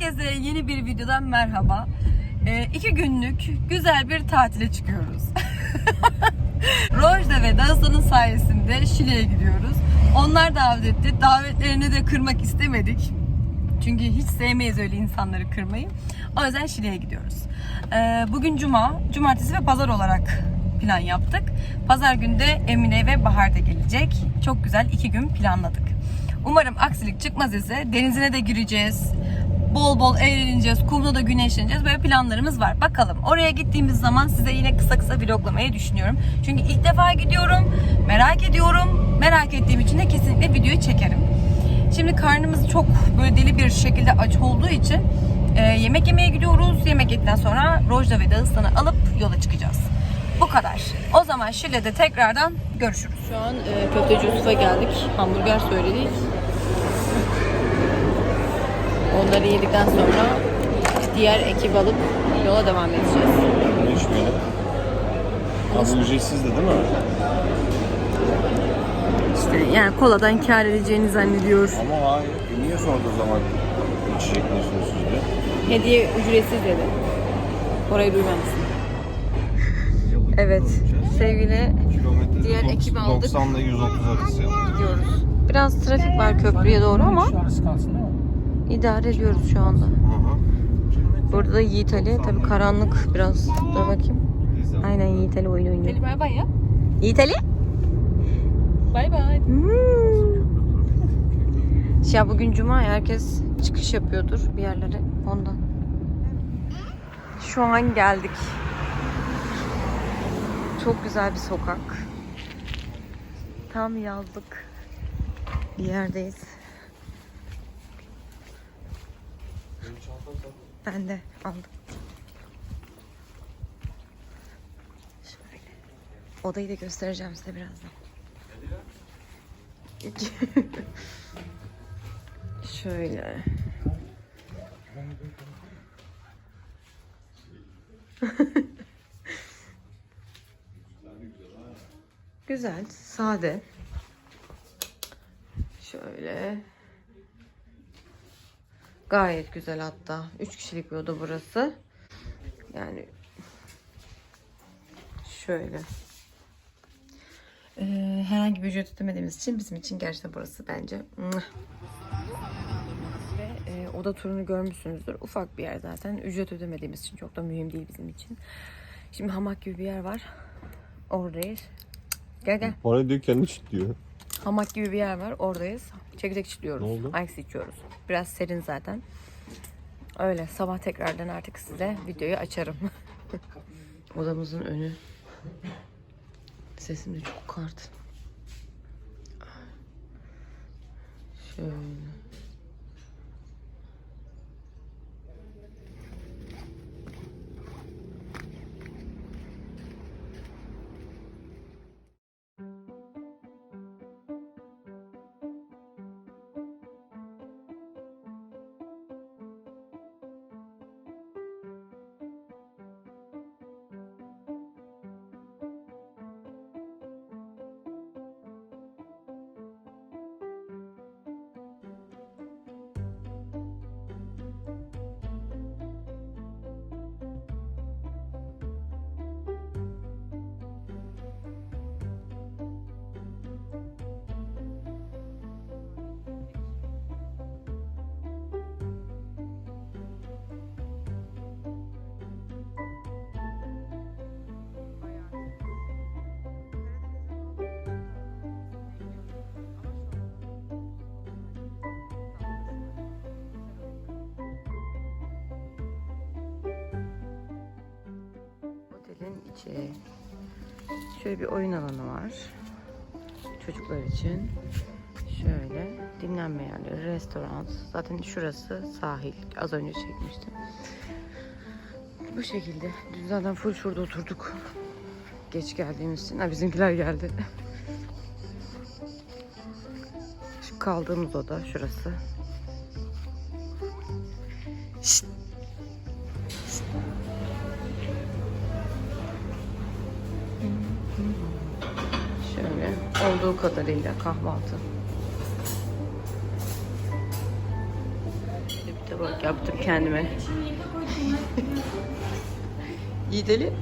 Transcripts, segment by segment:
Herkese yeni bir videodan merhaba. Ee, iki günlük güzel bir tatile çıkıyoruz. Rojda ve Dağıstan'ın sayesinde Şile'ye gidiyoruz. Onlar davet etti. Davetlerini de kırmak istemedik. Çünkü hiç sevmeyiz öyle insanları kırmayı. O yüzden Şile'ye gidiyoruz. Ee, bugün Cuma, Cumartesi ve Pazar olarak plan yaptık. Pazar günü de Emine ve Bahar da gelecek. Çok güzel iki gün planladık. Umarım aksilik çıkmaz ise denizine de gireceğiz. Bol bol eğleneceğiz, kumda da güneşleneceğiz. Böyle planlarımız var. Bakalım oraya gittiğimiz zaman size yine kısa kısa vloglamayı düşünüyorum. Çünkü ilk defa gidiyorum, merak ediyorum. Merak ettiğim için de kesinlikle videoyu çekerim. Şimdi karnımız çok böyle deli bir şekilde aç olduğu için e, yemek yemeye gidiyoruz. Yemek yedikten sonra Rojda ve Dağıstan'ı alıp yola çıkacağız. Bu kadar. O zaman Şile'de tekrardan görüşürüz. Şu an e, Köfteci Yusuf'a geldik. Hamburger söyledik. Onları yedikten sonra diğer ekip alıp yola devam edeceğiz. Değişmeyelim. Abi ücretsiz de değil mi? İşte yani koladan kar edeceğini zannediyor. Ama hayır. E niye sordu o zaman içecek ne istiyorsunuz diye? Hediye ücretsiz dedi. Orayı duymamışsın. Evet sevgili Diğer ekibi aldık. 90 ile 130 arası. gidiyoruz. Biraz trafik var köprüye doğru ama Şurası kalsın değil mi? İdare ediyoruz şu anda. Hı hı. Burada da Yiğit Ali. Tabii karanlık biraz. Dur bakayım. Aynen Yiğit Ali oyun oynuyor. Ali bay bay ya. Yiğit Ali? Bay bay. Hmm. Ya bugün cuma ya, herkes çıkış yapıyordur bir yerlere ondan. Şu an geldik. Çok güzel bir sokak. Tam yazlık bir yerdeyiz. Ben de aldım. Şöyle. Odayı da göstereceğim size birazdan. Şöyle. Güzel, sade. Şöyle. Gayet güzel hatta. Üç kişilik bir oda burası. Yani şöyle. Ee, herhangi bir ücret ödemediğimiz için bizim için gerçekten burası bence ve e, oda turunu görmüşsünüzdür. Ufak bir yer zaten. Ücret ödemediğimiz için çok da mühim değil bizim için. Şimdi hamak gibi bir yer var. Oradayız. Gel gel. Oraya diyor kendi diyor. Hamak gibi bir yer var. Oradayız. Çekirdek çitliyoruz. Ne oldu? Ice içiyoruz. Biraz serin zaten. Öyle. Sabah tekrardan artık size videoyu açarım. Odamızın önü. Sesim de çok kart. Şöyle. Otelin içi. Şöyle bir oyun alanı var. Çocuklar için. Şöyle dinlenme yerleri, restoran. Zaten şurası sahil. Az önce çekmiştim. Bu şekilde. Dün zaten full şurada oturduk. Geç geldiğimiz için. Ha, bizimkiler geldi. Şu kaldığımız oda şurası. Olduğu kadarıyla kahvaltı. Bir de burada tabak yaptım kendime. İyi deli.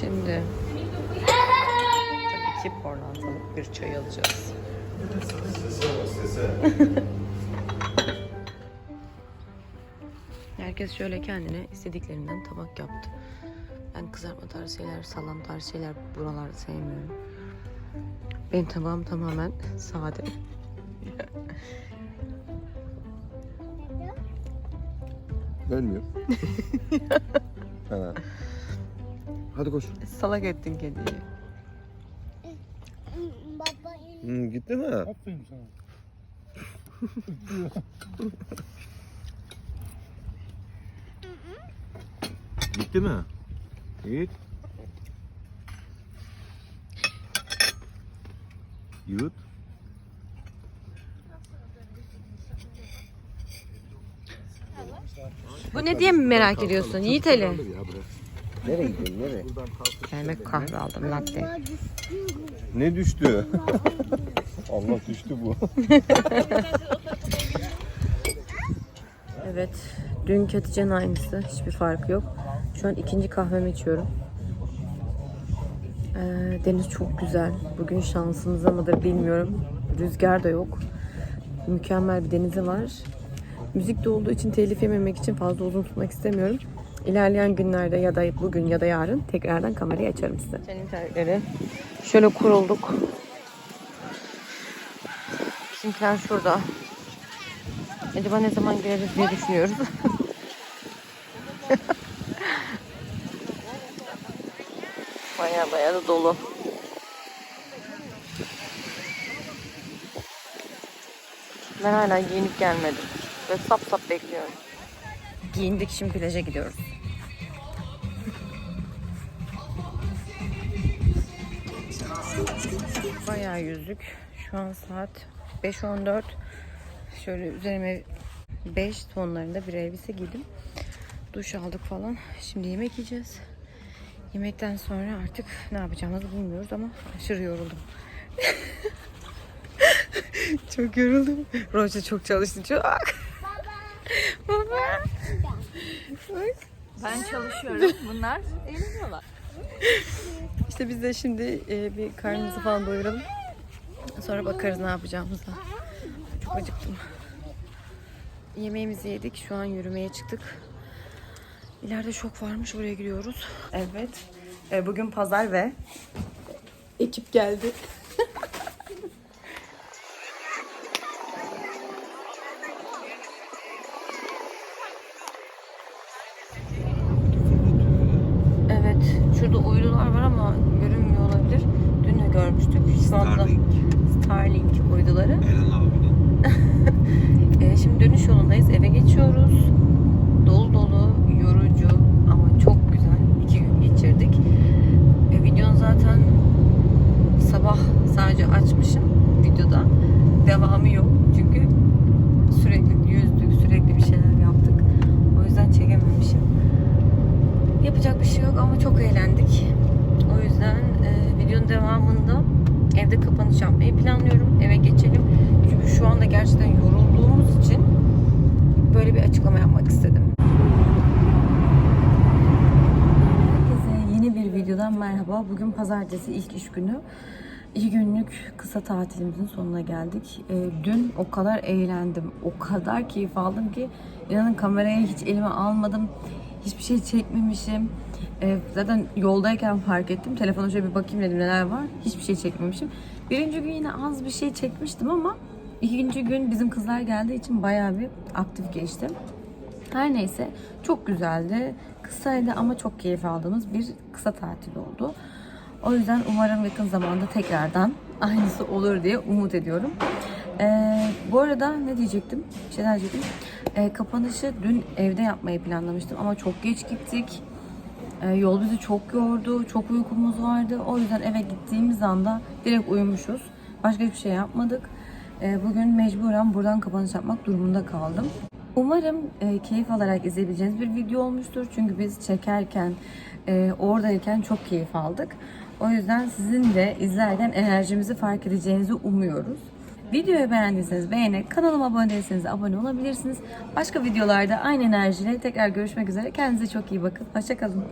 Şimdi tabii ki porlantalık bir çay alacağız. Herkes şöyle kendine istediklerinden tabak yaptı. Ben kızartma tarzı şeyler, salam tarzı şeyler buralarda sevmiyorum. Benim tabağım tamamen sade. Ölmüyor. ha. Hadi koş. Salak ettin kediyi. Baba Hmm, gitti mi? Aferin sana. Gitti mi? Yiğit. Yiğit. Bu ne diye mi merak ediyorsun Yiğit Ali? Nereye gidiyorsun? Nereye? Kendime kahve aldım latte. Ne düştü? Allah düştü bu. Evet. Dün Hatice'nin aynısı. Hiçbir farkı yok. Şu an ikinci kahvemi içiyorum. Ee, deniz çok güzel. Bugün şansımıza mıdır bilmiyorum. Rüzgar da yok. Mükemmel bir denizi var. Müzik de olduğu için telif yememek için fazla uzun tutmak istemiyorum. İlerleyen günlerde ya da bugün ya da yarın tekrardan kamerayı açarım size. Senin terlikleri. Şöyle kurulduk. Bizimkiler şurada. Acaba ne zaman gireriz diye düşünüyoruz. baya baya da dolu. Ben hala giyinip gelmedim. Ve sap sap bekliyorum. Giyindik şimdi plaja gidiyoruz. Bayağı yüzdük. Şu an saat 5.14. Şöyle üzerime 5 tonlarında bir elbise giydim. Duş aldık falan. Şimdi yemek yiyeceğiz. Yemekten sonra artık ne yapacağımızı bilmiyoruz ama aşırı yoruldum. çok yoruldum. Roja çok çalıştı çok. Baba. Bak. Ben çalışıyorum. Bunlar eğleniyorlar. İşte biz de şimdi e, bir karnımızı falan doyuralım. Sonra bakarız ne yapacağımıza. Çok acıktım. Yemeğimizi yedik. Şu an yürümeye çıktık. İleride şok varmış. Oraya gidiyoruz. Evet. E, bugün pazar ve ekip geldi. Evet. Şurada uydular var ama görünmüyor olabilir. Dün de görmüştük. Şu anda Starlink uyduları. Eren abinin. Ee, şimdi dönüş yolundayız. Eve geçiyoruz. Dolu dolu, yorucu ama çok güzel iki gün geçirdik. E, videonun zaten sabah sadece açmışım videoda. Devamı yok. Çünkü sürekli yüzdük, sürekli bir şeyler yaptık. O yüzden çekememişim. Yapacak bir şey yok ama çok eğlendik. O yüzden e, videonun devamında evde kapanış yapmayı planlıyorum. Eve geçelim. Çünkü şu anda gerçekten yorulduğumuz için böyle bir açıklama yapmak istedim. Herkese yeni bir videodan merhaba. Bugün pazartesi ilk iş günü. İki günlük kısa tatilimizin sonuna geldik. Ee, dün o kadar eğlendim, o kadar keyif aldım ki inanın kamerayı hiç elime almadım. Hiçbir şey çekmemişim. Ee, zaten yoldayken fark ettim. Telefona şöyle bir bakayım dedim neler var. Hiçbir şey çekmemişim. Birinci gün yine az bir şey çekmiştim ama ikinci gün bizim kızlar geldiği için bayağı bir aktif geçti. Her neyse çok güzeldi. Kısaydı ama çok keyif aldığımız bir kısa tatil oldu. O yüzden umarım yakın zamanda tekrardan aynısı olur diye umut ediyorum. Ee, bu arada ne diyecektim? Bir şeyler diyecektim. Ee, kapanışı dün evde yapmayı planlamıştım ama çok geç gittik. Ee, yol bizi çok yordu, çok uykumuz vardı. O yüzden eve gittiğimiz anda direkt uyumuşuz. Başka hiçbir şey yapmadık. Ee, bugün mecburen buradan kapanış yapmak durumunda kaldım. Umarım e, keyif alarak izleyebileceğiniz bir video olmuştur. Çünkü biz çekerken, e, oradayken çok keyif aldık. O yüzden sizin de izlerken enerjimizi fark edeceğinizi umuyoruz. Videoyu beğendiyseniz beğenerek kanalıma abone değilseniz abone olabilirsiniz. Başka videolarda aynı enerjiyle tekrar görüşmek üzere. Kendinize çok iyi bakın. Hoşçakalın.